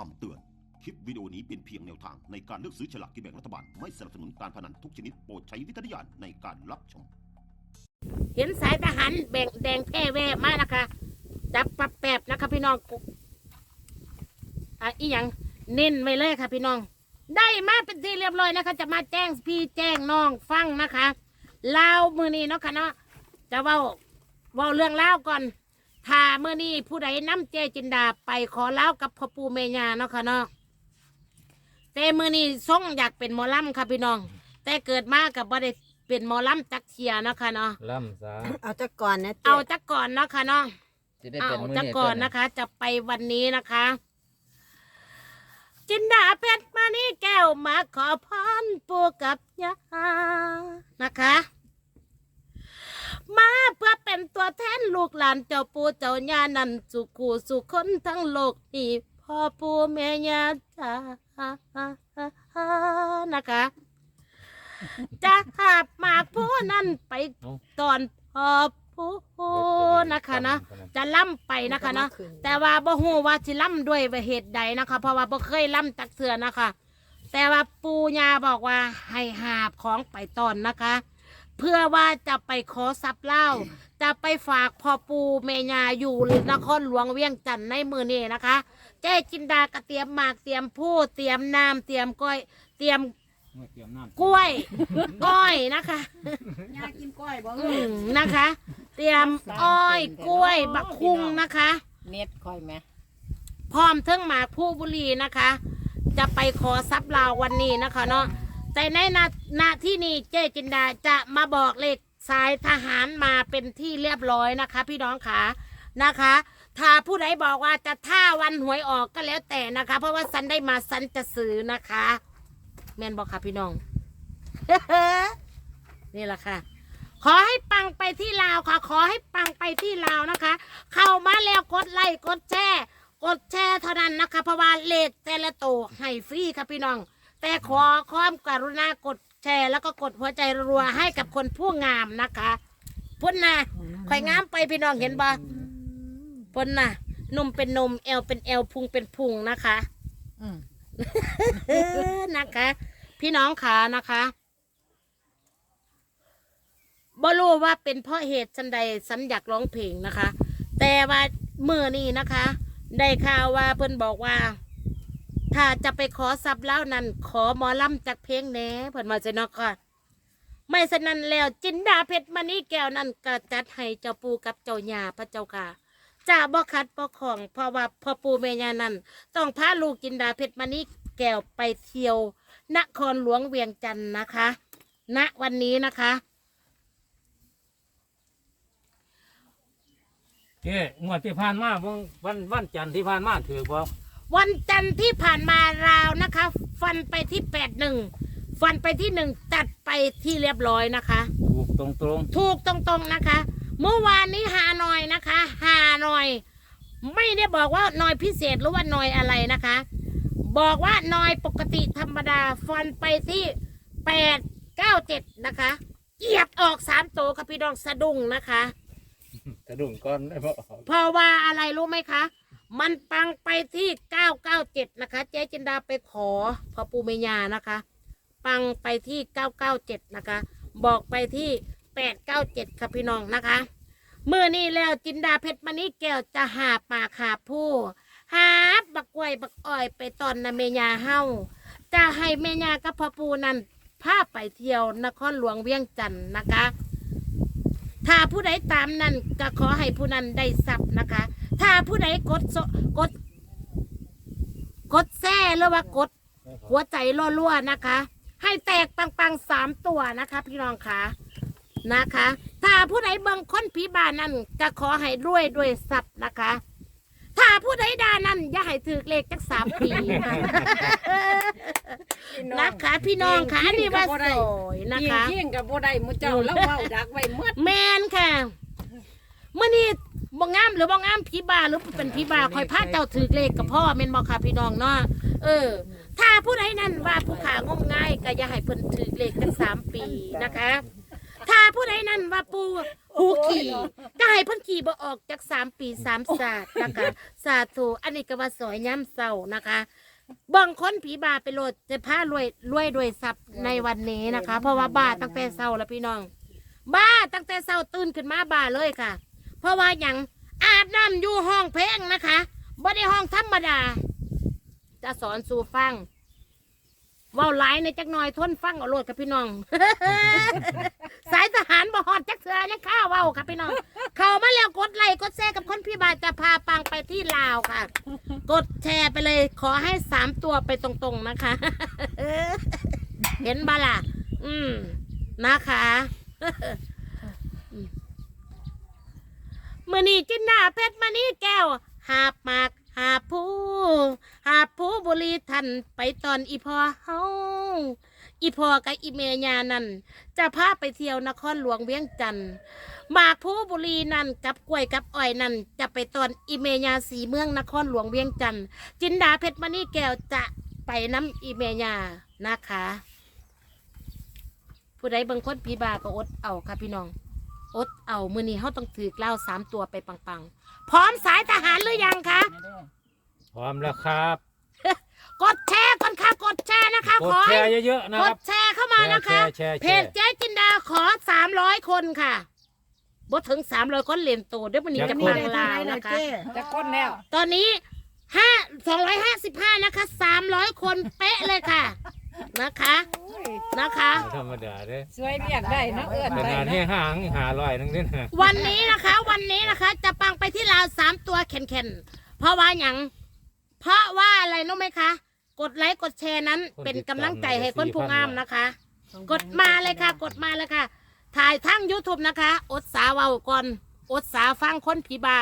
คำเตือน คลิปวิดีโอนี้เป็นเพียงแนวทางในการเลือกซื้อฉลากกินแบ่งรัฐบาล ไม่สนับสนุนการพนันทุกชนิดโปรดใช้วิจารณญาณในการรับชม เห็นสายทหารแบ่งแดงแพร่แว่มานะคะจับปับแปบนะคะพี่น้องกุอะอีหยังเน้นไว้เลยค่ะพี่น้อง ได้มาเป็นที่เรียบร้อยนะคะ จะมาแจ้งพี่แจ้งน้องฟังนะคะเล่าวมือนี้เนาะค่ะเนาะจะเว้าเว้าเรื่องเล่าวก่อน ถ้ามือนี้ผู้ใดน้ำเจจินดาไปขอเล่าวกับพ่อปู่เมญาเนาะค่ะเนาะแต่มือนี้ส่งอยากเป็นหมอลำค่ะพี่น้อง แต่เกิดมากับบ่ได้เป็นหมอลำจักเทียเนาะค่ะเนาะล่ำซะเอาจักก่อนนะเจ๊เอาจักก่อนเนาะค่ะเนาะ จะได้เอาเป็นมือจักนี่ก่อนตัวนะคะ จะไปวันนี้นะคะ จินดาเพชรมานี่แก้วมาขอพรปู่กับย่านะคะ มาเพื่อเป็นตัวแทน ลูกหลานเจ้าปู่เจ้าย่านั่นสุขูสุขคนทั้งโลกนี่พ่อปู่แม่ย่าจ้านะคะจะหาบหมากผู้นั้นไปตอนพ่อปู่นะคะนะจะล่ำไปนะคะนะแต่ว่าบ่ฮู้ว่าสิล่ำด้วยเหตุใดนะคะ เพราะว่าบ่เคยล่ำตักเสือนะคะ แต่ว่าปูญาบอกว่าให้หาบของไปตอนนะคะ เพื่อว่าจะไปขอทรัพย์เล่า จะไปฝากพ่อปูเมญาอยู่นครหลวงเวียงจันทน์ในมือนี้นะคะเจ๊จินดากระเตรียมหมากเตรียมผู้เตรียมน้ำเตรียมก้อยเตรียมกล้วย ก้อยนะคะยากินก้อยบ่อืมนะคะ เตรียมอ้อยกล้วยบักคุงนะคะ เน็ตค่อยไหมพร้อมเทิงหมากผู้บุรีนะคะ จะไปขอทรัพย์ลาววันนี้นะคะเนาะแต่ในนานาที่นี้เจ๊จินดาจะมาบอกเลข สายทหารมาเป็นที่เรียบร้อยนะคะ พี่น้องขานะคะ ถ้าผู้ใดบอกว่าจะท่าวันหวยออกก็แล้วแต่นะคะ เพราะว่าสันได้มาสันจะซื้อนะคะแม่นบอกค่ะพี่น้อง นี่แหละค่ะ ขอให้ปังไปที่ลาวค่ะ ขอให้ปังไปที่ลาวนะคะ เข้ามาแล้วกดไลค์กดแชร์กดแชร์เท่านั้นนะคะ เพราะว่าเลขแต่ละโตให้ฟรีค่ะพี่น้อง แต่ขอความกรุณากด แชร์แล้วก็กดหัวใจรัวๆให้กับคนผู้งามนะคะพุ่นนะข่อยงามไปพี่น้องเห็นบ่พุ่นนะนมเป็นนมเอวเป็นเอวพุงเป็นพุงนะคะอืมนะคะ พี่น้องขานะคะบ่รู้ว่าเป็นเพราะเหตุชันใดสันอยากร้องเพลงนะคะ แต่ว่าเมื่อนี้นะคะ ได้ข่าวว่าเพิ่นบอกว่า ถ้าจะไปขอทรัพย์แล้วนั้น ขอหมอลำจากเพลงแหน่เพิ่นมาจะนอกค่ะไม่สนั้นแล้วจินดาเพชรมณีแก้วนั้นก็จัดให้เจ้าปูกับเจ้าย่าพระเจ้าค่ะจะบ่คัดบ่ของเพราะว่าพ่อปู่แม่ย่านั้นต้องพาลูกจินดาเพชรมณีแก้วไปเที่ยวนครหลวงเวียงจันทร์นะคะ ณวันนี้นะคะเจ๊งวดที่ผ่านมาวันวันวันจันทร์ที่ผ่านมาถือบ่ วันจันทร์ที่ผ่านมาราวนะคะ ฟันไปที่แปดหนึ่งฟันไปที่หนึ่งตัดไปที่เรียบร้อยนะคะ ถูกตรงตรงถูกตรงๆนะคะ เมื่อวานนี้หาหน่อยนะคะหาหน่อย ไม่ได้บอกว่าหน่อยพิเศษหรือว่าหน่อยอะไรนะคะ บอกว่าหน่อยปกติธรรมดา ฟันไปที่แปดเก้าเจ็ดนะคะเกียบออกสามตัวค่ะพี่น้องสะดุ้งนะคะๆกระดุ่งก้อนได้บ่เพราะว่าอะไรรู้ไหมคะ มันปังไปที่เก้าเก้าเจ็ดนะคะ เจ๊จินดาไปขอพอปูเมยานะคะ ปังไปที่เก้าเก้าเจ็ดนะคะ บอกไปที่แปดเก้าเจ็ดค่ะพี่น้องนะคะเมื่อนี้แล้วจินดาเพชรมณีแก้วจะหาปากหาผู้หาบักกวยบักอ้อยไปตอนนาเมยาเฮาจะให้เมยากับพ่อปูนั้นพาไปเที่ยวนครหลวงเวียงจันทน์นะคะ ถ้าผู้ใดตามนั้นก็ขอให้ผู้นั้นได้ทรัพย์นะคะ ถ้าผู้ใดกดโซกด กดแซ่หรือว่ากด หัวใจรั่วๆนะคะ ให้แตกปังๆสามตัวนะคะ พี่น้องคะนะคะ ถ้าผู้ใดเบิ่งคนผีบานนั้นก็ขอให้รวยด้วยทรัพย์นะคะ ถ้าผู้ใดด่านั้นอย่าให้ถือเลขจักสามปีนะคะพี่น้องคะอันนี่ว่าสวยนะยิงคะเที่ยงกับบ่ได้หมุเจ้าแล้วเว้าดักไว้หมดแมนค่ะเมื่อนี้ บ่งามหรือบ่งามผีบาหรือเป็นผีบาคอยพาเจ้าถือเลขกับพ่อแม่นบ่ค่ะพี่น้องเนาะเออ ถ้าผู้ใดนั้นว่าผู้ขางมง่ายก็อย่าให้เพิ่นถือเลขกันสามปีนะคะ ถ้าผู้ใดนั้นว่าปูหูขี่ก็ให้เพิ่นขี่บ่ออกจากสามปีสามศาสตร์นะคะสาธุอันนี้ก็ว่าสวยย้ำเศร้านะคะบางคนผีบาไปโลดจะพารวยรวยด้วยทรัพย์ในวันนี้นะคะ เพราะว่าบ้าตั้งแต่เศร้าแล้วพี่น้อง บ้าตั้งแต่เศร้าตื่นขึ้นมาบ้าเลยค่ะ เพราะว่าอย่างอาบน้ำอยู่ห้องเพลงนะคะบ่ได้ห้องธรรมดา จะสอนสู่ฟังเว่าหลายในจักหน่อยทนฟังเอาโลดกับพี่น้อง สายทหารบ่ฮอดจักเสือยังข้าวเว้าค่ะพี่น้อง เข้ามาแล้วกดไลค์กดแชร์กับคนพี่บาจะพาปังไปที่ลาวค่ะ กดแชร์ไปเลย ขอให้สามตัวไปตรงๆนะคะ เห็นบ้าล่ะ อืมนะคะ มือนี้จินดาเพชรมานี่แก้ว หาบมากหาผู้ หาผู้บุรีทันไปตอนอีพอเฮาอีพอกับอีเมียานั่นจะพาไปเที่ยวนครหลวงเวียงจันทน์หมากผู้บุรีนั่นกับกล้วยกับอ้อยนั่นจะไปตอนอีเมยาสีเมืองนครหลวงเวียงจันทน์จินดาเพชรมณีแก้วจะไปน้ำอีเมยานะคะ ผู้ใดบางคนพีบาก็อดเอาค่ะพี่น้อง อดเอามือนี้เขาต้องถือเล่าสามตัวไปปังๆ พร้อมสายทหารหรือยังคะ พร้อมแล้วครับกดแชร์ก่อนค่ะ กดแชร์นะคะกดขอแชให้ร์เยอะๆนะกคดรับแชร์เข้ามานะคะ แชร์แชร์แชร์ เพจเจ๊จินดาขอสามร้อยคนค่ะบ่ถึงสามร้อยคนเหรียญโตเดี๋ยวมันนี้จะพังลาวนะคะ จะก้นแล้ว ตอนนี้ห้าสองร้อยห้าสิบห้านะคะสามร้อยคนเป๊ะเลยค่ะ นะคะนะคะ ธรรมดาเด้สวยเรียกได้เนาะเอื้อนขได้นาดให้เนาะห่างหาลอยนึงนี่นะวันนี้นะคะ วันนี้นะคะ จะปังไปที่ลาวสามตัวเข็นๆเพราะว่าอย่างเพราะว่าอะไรรู้ไหมคะ กดไลค์กดแชร์นั้น เป็นกำลังใจให้คนผู้งามนะคะ กดมาเลยค่ะ กดมาเลยค่ะ ถ่ายทั้ง YouTube นะคะ อดสาเว้าก่อนอดสาฟังคนผีบา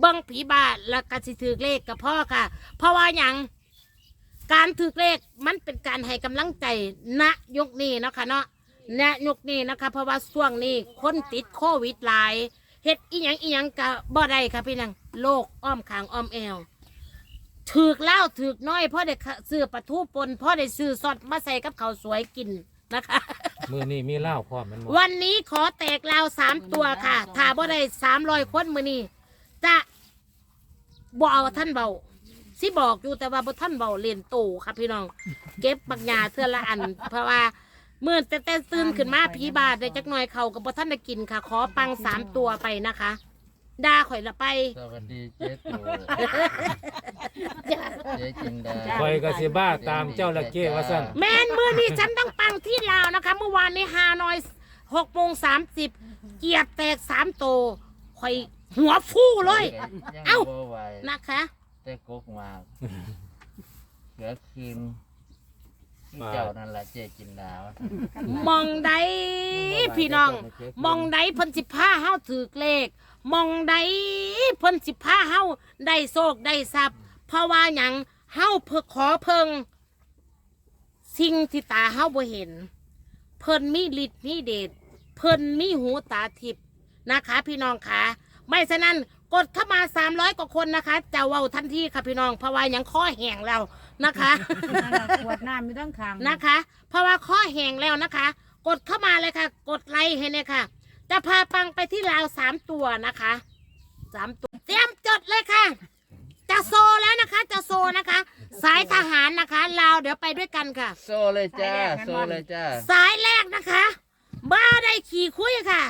เบิ้งผีบาแล้วก็สิถือเลขกับพ่อค่ะ เพราะว่าอย่าง การถือเลขมันเป็นการให้กำลังใจณยกนี้นะคะเนาะณยกนี้นะคะ เพราะว่าช่วงนี้คนติดโควิดหลายเฮ็ดอีหยังอีหยังกะบ่ได้ค่ะพี่นังโลกอ้อมขางอ้อมแอวถือกเหล้าถือกน้อยพ่อได้ซื้อปลาทูปนพ่อได้ซื้อซอสมาใส่กับข้าวสวยกินนะคะมือนี้มีเหล้าพร้อมมันหมดวันนี้ขอแตกลาวสามตัวค่ะถ้าบ่ได้สามร้อยคนมือนี้จะบ่เอาท่านเบา สิบอกอยู่แต่ว่าบ่ท่านเบาเรียนโตค่ะพี่น้อง เก็บบักหยาเทื่อละอัน เพราะว่าเมื่อแต่แต่ตื่นขึ้นมาผีบาทได้จักหน่อยเขากับบ่ท่านได้กินค่ะ ขอปังสามตัวไปนะคะดาข่อยละไป สวัสดีเจ๊ตู่เจ๊จินดาคอยกสิบ้าตามเจ้าละเก้ว่าสั่นแมนมือนี้ฉันต้องปังที่ลาวนะคะ เมื่อวานนี้ฮานอยหกโมงสามสิบเกียบแตกสามโตวข่อยหัวฟู่เลยยังเอ้าบ่ไหว นะคะ แต่กกมากเหลือคืนที่เจ้านั่นแหละเจ๊จินดาวะมองใดพี่น้อง มองใดเพิ่นสิพาเฮาถือเลข มองใดเพิ่นสิพาเฮาได้โชคได้ทรัพย์ เพราะว่าหยังเฮาเพื่อขอเพิง สิ่งที่ตาเฮาบ่เห็น เพิ่นมีฤทธิ์มีเดชเพิ่นมีหูตาทิพย์นะคะ พี่น้องคะไม่ฉะนั้น กดเข้ามา 300 กว่าคนนะคะ จะเว้าทันทีค่ะพี่น้อง เพราะว่าหยังข้อแห้งแล้วนะคะ ขวดน้ำมีตั้งคางนะคะ เพราะว่าข้อแห้งแล้วนะคะ กดเข้ามาเลยค่ะ กดไลค์ให้เนี่ยค่ะ จะพาปังไปที่ลาวสามตัวนะคะสามตัว เตรียมจดเลยค่ะ จะโซแล้วนะคะ จะโซนะคะ สายทหารนะคะลาวเดี๋ยวไปด้วยกันค่ะ โซ่เลยจ้าโซ่เลยจ้าสายแรกนะคะ บ้าได้ขี่คุยค่ะ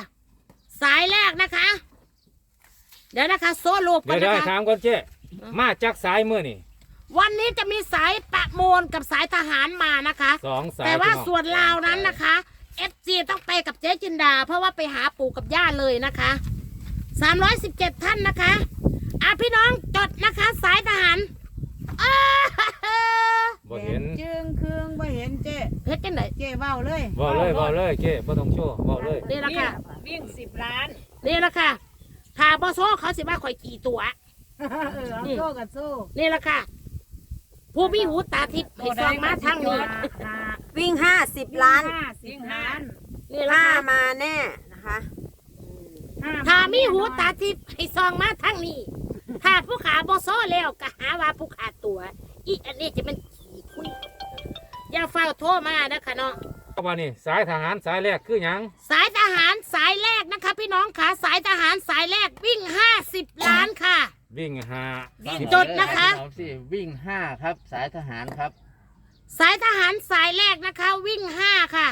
สายแรกนะคะ เดี๋ยวนะคะ โซโลกก่เดี๋อยนวได้นะคะถามก่อนเจ้มาจากสายมือนี่วันนี้จะมีสายประโมนกับสายทหารมานะคะ สองสายแต่ว่าพี่น้องส่วนลาวนั้นนะคะเอฟซีต้องไปกับเจ๊จินดา เพราะว่าไปหาปู่กับย่าเลยนะคะ 317 ท่านนะคะอะพี่น้องจดนะคะ สายทหารอ้าบ่เห็นจึงเครื่องบ่เห็นเจ๊เพชรกันไหนเจ๊เว้าเลย บ่เลยบ่เลยเก้บ่ต้องโชว์บ่เลยนี่ละค่ะวิ่งสิบล้านนี่ละค่ะ ถ้าบอโซ่เขาสิว่าข่อยกี่ตัว เออเอาโซ่กับโซ่นี่ละค่ะ ผู้มีหูตาทิพย์ให้ซองมาทางนี้วิ่งห้าสิบล้านห้าสิบล้านนี่ละห้าค่ะมาแน่นะคะถ้ามีหูตาทิพย์ให้ซองมาทางนี้ ถ้าผู้ขาบอโซ่แล้วก็หาว่าผู้ขาตัว อีอันนี้จะเป็นขี้คุยอย่าเฝ้าโทรมานะคะเนาะ ว่านี่สายทหารสายแรกคือหยัง สายทหารสายแรกนะคะ พี่น้องน้องขาสายทหารสายแรกวิ่ง 50 ล้านค่ะ วิ่งหาวิ่ง สิบจดนะคะ สองสี่วิ่งห้าครับ สายทหารครับ สายทหารสายแรกนะคะ วิ่ง 5 ค่ะ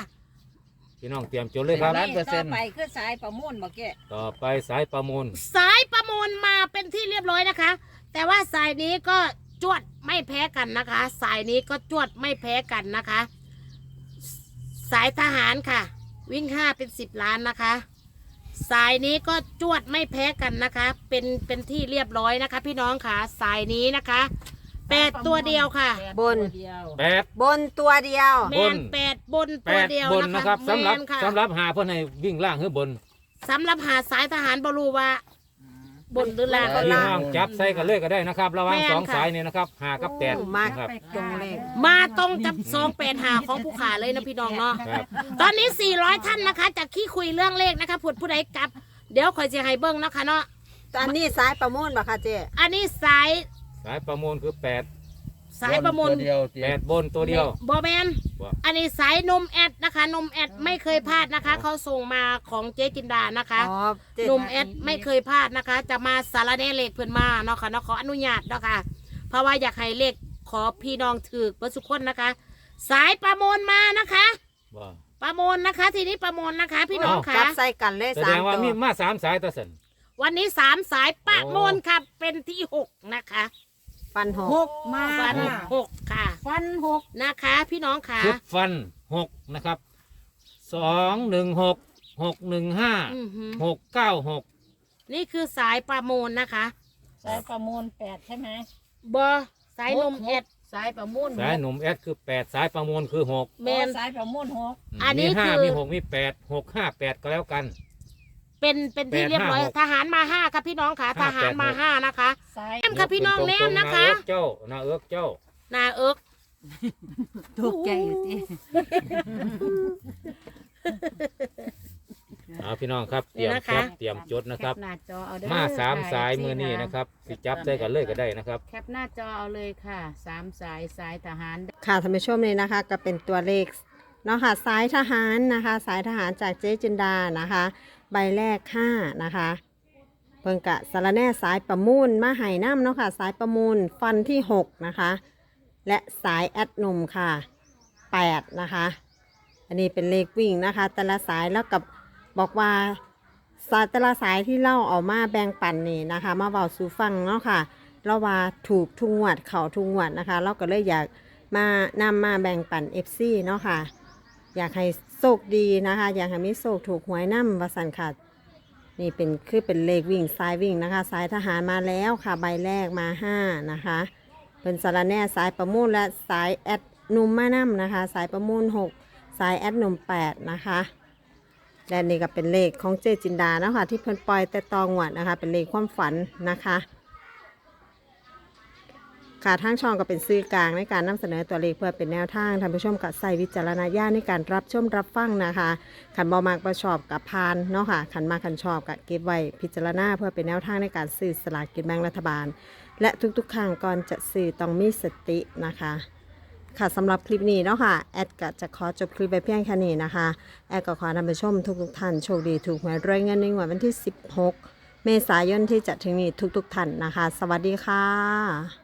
พี่น้องเตรียมจดเลยครับ ล้านเปอร์เซ็นต์ ต่อไปคือสายประมูลบ่แกต่อไปสายประมูลสายประมูลมาเป็นที่เรียบร้อยนะคะ แต่ว่าสายนี้ก็จวดไม่แพ้กันนะคะ สายนี้ก็จวดไม่แพ้กันนะคะ สายทหารค่ะ วิ่งห้าเป็นสิบล้านนะคะ สายนี้ก็จวดไม่แพ้กันนะคะ เป็นเป็นที่เรียบร้อยนะคะ พี่น้องค่ะสายนี้นะคะแปดตัวเดียวค่ะ บน แปด บนตัวเดียว แมบนนแปดบนแปตัวดเดียวบนนะนะคะครับสำหรับแมนค่ะสำหรับหาเพื่อนให้วิ่งล่างขึ้นบน สำหรับหาสายทหารบรูว่า บนหรือล่างบนพี่ล่างน้องจับใส่กันเลยก็ได้นะครับ ระหว่างแม่นสองค่ะ สายนี่นะครับหากับแปดโอ้มาก นะครับตรงเลขมาตรงกับซองแปดหาของผู้ขาเลยนะพี่น้องเนาะ ครับตอนนี้ 400 ท่านนะคะ จากขี้คุยเรื่องเลขนะคะผุดผู้ใดกลับ เดี๋ยวคอยจะให้เบิ้งนะคะเนาะ อันนี้สายประมูลบ่คะเจ๊อันนี้สายสายประมูลคือแปด สายประมูลตัวเดียวเจ๊แปดบนตัวเดียว บอแมนบ่ อันนี้สายนมแอดนะคะ นมแอดไม่เคยพลาดนะคะ เขาส่งมาของเจ๊จินดานะคะ อ๋อเจ๊นมแอดไม่เคยพลาดนะคะ จะมาสารแหน่เลขเพื่อนมาเนาะค่ะเนาะขออนุญาตเนาะค่ะ เพราะว่าอยากให้เลขขอพี่น้องถือเพื่อทุกคนนะคะ สายประมูลมานะคะ บ่ประมูลนะคะ ทีนี้ประมูลนะคะ พี่น้องจัค่ะบใส่กันเลยแสสาดมงว่าตัวมีมาสามสายตะสัน วันนี้สามสายประมูลค่ะเป็นที่หกนะคะ ฟันหหกกมาฟันค่ะหกค่ะ ฟันหกนะคะ พี่น้องค่ะ ชุดฟันหกนะครับสองหนึ่งหกหกหนึ่งห้าอือหือหกเก้าหกนี่คือสายประมูลนะคะสายประมูลแปดใช่ไหมบอสายนมแอดสายประมูลสายหนุ่มแอดคือแปดสายประมูลคือหกแมน สายประมูลหกอันนี้มีห้าคือ มีหกมีแปดหกห้าแปดก็แล้วกัน เป็นเป็นที่แปดเรียบร้อยห้าหกทหารมาห้าค่ะพี่น้องค่ะทห้าหารมาแปดหก ห้านะคะสายแอมค่ะพี่น้องยกแนขึ้มตรงๆนะคะนาเอิกเจ้านาเอิกเจ้า นาเอิกถูกใจอยู่ที่เอาพี่น้องครับเตรียมแคปเตรียมจดนะครับ แหน้าจอเอาเด้อมาสามค่ะสาย FC มือนี้นะครับสิจับได้กันเลยก็ได้นะครับ แคปหน้าจอเอาเลยค่ะสามสายสายทหาร ค่ะท่านผู้ชมเลยนะคะก็เป็นตัวเลขเนาะค่ะสายทหารนะคะ สายทหารจากเจ๊จินดานะคะ ใบแรก5นะคะเพิ่งกะสารแน่สายประมูลมาไห่น้ำเนาะค่ะ สายประมูลฟันที่6นะคะ และสายแอดนุ่มค่ะ8นะคะ อันนี้เป็นเลขวิ่งนะคะ แต่ละสายแล้วกับบอกว่าสายแต่ละสายที่เล่าเอามาแบ่งปันนี่นะคะ มาเบาสู่ฟังเนาะค่ะเราว่าถูกทุงวดเข่าทุงวดนะคะ เราก็เลยอยากมานำมาแบ่งปัน FC เนาะค่ะ อยากให้ โชคดีนะคะ อยากให้มีโชคถูกหวยน้ำวสันค่ะนี่เป็นคือเป็นเลขวิ่งสายวิ่งนะคะ สายทหารมาแล้วค่ะ ใบแรกมาห้านะคะ เป็นสารแน่สายประมูลและสายแอดนุ่มมานํนะคะ สายประมูล6สายแอดนุ่ม8นะคะและนี่ก็เป็นเลขของเจจินดานะคะที่เพิ่นปล่อยแต่ตองหวัดนะคะ เป็นเลขความฝันนะคะ ค่ะทางช่องก็เป็นสื่อกลางในการนำเสนอตัวเลขเพื่อเป็นแนวทางท่านผู้ชมกับใส่วิจารณญาณในการรับชมรับฟังนะคะขันบอมากประชอบกับพานเนาะค่ะขันมาขันชอบกับเก็บไว้พิจารณาเพื่อเป็นแนวทางในการซื้อสลากกินแบ่งรัฐบาล และทุกๆครั้งก่อนจะซื้อต้องมีสตินะคะค่ะสำหรับคลิปนี้เนาะค่ะ แอดก็จะขอจบคลิปไปเพียงแค่นี้นะคะ แอดก็ขอนผู้ชมทุกๆท่านโชคดีถูกหวยรวยเงินในงวดวันที่ 16 เมษายนที่จะถึงนี้ทุกๆท่านนะคะ สวัสดีค่ะ